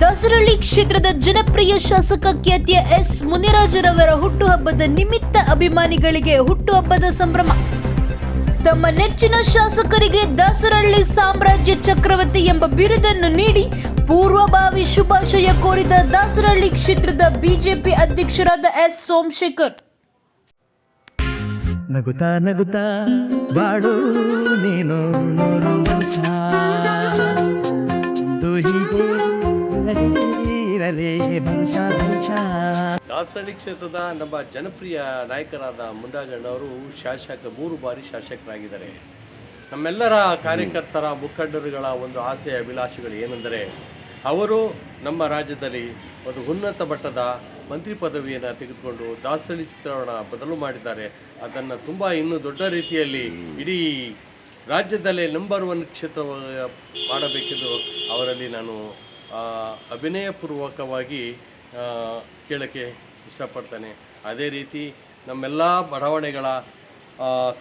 ದಾಸರಳ್ಳಿ ಕ್ಷೇತ್ರದ ಜನಪ್ರಿಯ ಶಾಸಕ ಖ್ಯಾತಿಯ ಎಸ್. ಮುನಿರಾಜರವರ ಹುಟ್ಟುಹಬ್ಬದ ನಿಮಿತ್ತ ಅಭಿಮಾನಿಗಳಿಗೆ ಹುಟ್ಟುಹಬ್ಬದ ಸಂಭ್ರಮ. ತಮ್ಮ ನೆಚ್ಚಿನ ಶಾಸಕರಿಗೆ ದಾಸರಳ್ಳಿ ಸಾಮ್ರಾಜ್ಯ ಚಕ್ರವರ್ತಿ ಎಂಬ ಬಿರುದನ್ನು ನೀಡಿ ಪೂರ್ವಭಾವಿ ಶುಭಾಶಯ ಕೋರಿದ ದಾಸರಳ್ಳಿ ಕ್ಷೇತ್ರದ ಬಿಜೆಪಿ ಅಧ್ಯಕ್ಷರಾದ ಎಸ್. ಸೋಮಶೇಖರ್. ನಗುತ್ತಾ ನಗುತ್ತಾ ಬಾಡು ನೀನು. ದಾಸಹಳ್ಳಿ ಕ್ಷೇತ್ರದ ನಮ್ಮ ಜನಪ್ರಿಯ ನಾಯಕರಾದ ಮುಂಡಾಜಣ್ಣವರು ಶಾಸಕ, ಮೂರು ಬಾರಿ ಶಾಸಕರಾಗಿದ್ದಾರೆ. ನಮ್ಮೆಲ್ಲರ ಕಾರ್ಯಕರ್ತರ ಮುಖಂಡರುಗಳ ಒಂದು ಆಸೆಯ ಅಭಿಲಾಷೆಗಳು ಏನೆಂದರೆ, ಅವರು ನಮ್ಮ ರಾಜ್ಯದಲ್ಲಿ ಒಂದು ಉನ್ನತ ಮಟ್ಟದ ಮಂತ್ರಿ ಪದವಿಯನ್ನು ತೆಗೆದುಕೊಂಡು ದಾಸಹಳ್ಳಿ ಚಿತ್ರವನ್ನು ಬದಲು ಮಾಡಿದ್ದಾರೆ. ಅದನ್ನು ತುಂಬ ಇನ್ನೂ ದೊಡ್ಡ ರೀತಿಯಲ್ಲಿ ಇಡೀ ರಾಜ್ಯದಲ್ಲೇ ನಂಬರ್ ಒನ್ ಕ್ಷೇತ್ರ ಮಾಡಬೇಕೆಂದು ಅವರಲ್ಲಿ ನಾನು ಅಭಿನಯಪೂರ್ವಕವಾಗಿ ಕೇಳೋಕ್ಕೆ ಇಷ್ಟಪಡ್ತಾನೆ. ಅದೇ ರೀತಿ ನಮ್ಮೆಲ್ಲ ಬಡಾವಣೆಗಳ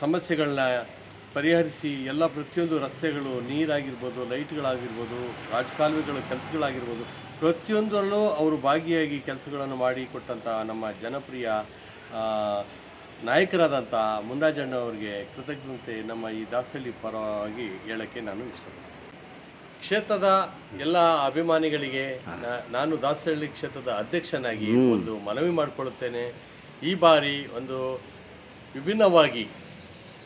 ಸಮಸ್ಯೆಗಳನ್ನ ಪರಿಹರಿಸಿ ಎಲ್ಲ ಪ್ರತಿಯೊಂದು ರಸ್ತೆಗಳು ನೀರಾಗಿರ್ಬೋದು, ಲೈಟ್ಗಳಾಗಿರ್ಬೋದು, ರಾಜಕಾಲುವೆಗಳ ಕೆಲಸಗಳಾಗಿರ್ಬೋದು, ಪ್ರತಿಯೊಂದರಲ್ಲೂ ಅವರು ಭಾಗಿಯಾಗಿ ಕೆಲಸಗಳನ್ನು ಮಾಡಿಕೊಟ್ಟಂಥ ನಮ್ಮ ಜನಪ್ರಿಯ ನಾಯಕರಾದಂಥ ಮುಂಡಾಜಣ್ಣ ಅವರಿಗೆ ಕೃತಜ್ಞತೆ ನಮ್ಮ ಈ ದಾಸಹಳ್ಳಿ ಪರವಾಗಿ ಹೇಳೋಕ್ಕೆ ನಾನು ಇಷ್ಟಪಡ್ತೀನಿ. ಕ್ಷೇತ್ರದ ಎಲ್ಲ ಅಭಿಮಾನಿಗಳಿಗೆ ನಾನು ದಾಸಹಳ್ಳಿ ಕ್ಷೇತ್ರದ ಅಧ್ಯಕ್ಷನಾಗಿ ಒಂದು ಮನವಿ ಮಾಡಿಕೊಳ್ಳುತ್ತೇನೆ. ಈ ಬಾರಿ ಒಂದು ವಿಭಿನ್ನವಾಗಿ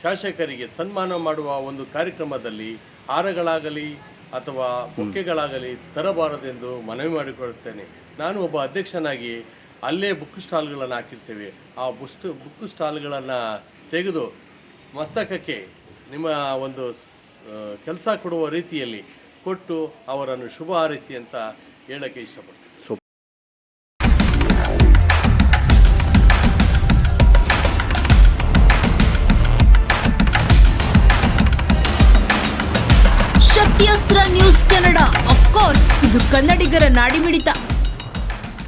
ಶಾಸಕರಿಗೆ ಸನ್ಮಾನ ಮಾಡುವ ಒಂದು ಕಾರ್ಯಕ್ರಮದಲ್ಲಿ ಹಾರಗಳಾಗಲಿ ಅಥವಾ ಬುಕ್ಕೆಗಳಾಗಲಿ ತರಬಾರದೆಂದು ಮನವಿ ಮಾಡಿಕೊಳ್ಳುತ್ತೇನೆ. ನಾನು ಒಬ್ಬ ಅಧ್ಯಕ್ಷನಾಗಿ ಅಲ್ಲೇ ಬುಕ್ ಸ್ಟಾಲ್ಗಳನ್ನು ಹಾಕಿರ್ತೇವೆ. ಆ ಬುಸ್ಟ್ ಬುಕ್ ಸ್ಟಾಲ್ಗಳನ್ನು ತೆಗೆದು ಮಸ್ತಕಕ್ಕೆ ನಿಮ್ಮ ಒಂದು ಕೆಲಸ ಕೊಡುವ ರೀತಿಯಲ್ಲಿ ಕೊಟ್ಟು ಅವರನ್ನು ಶುಭ ಹಾರೈಸಿ ಅಂತ ಹೇಳಕ್ಕೆ ಇಷ್ಟಪಡ್ತೀನಿ. ಶಕ್ತಿಯಸ್ತ್ರ ನ್ಯೂಸ್ ಕನ್ನಡ. ಕೋರ್ಸ್ ಇದು ಕನ್ನಡಿಗರ ನಾಡಿಮಿಡಿತ.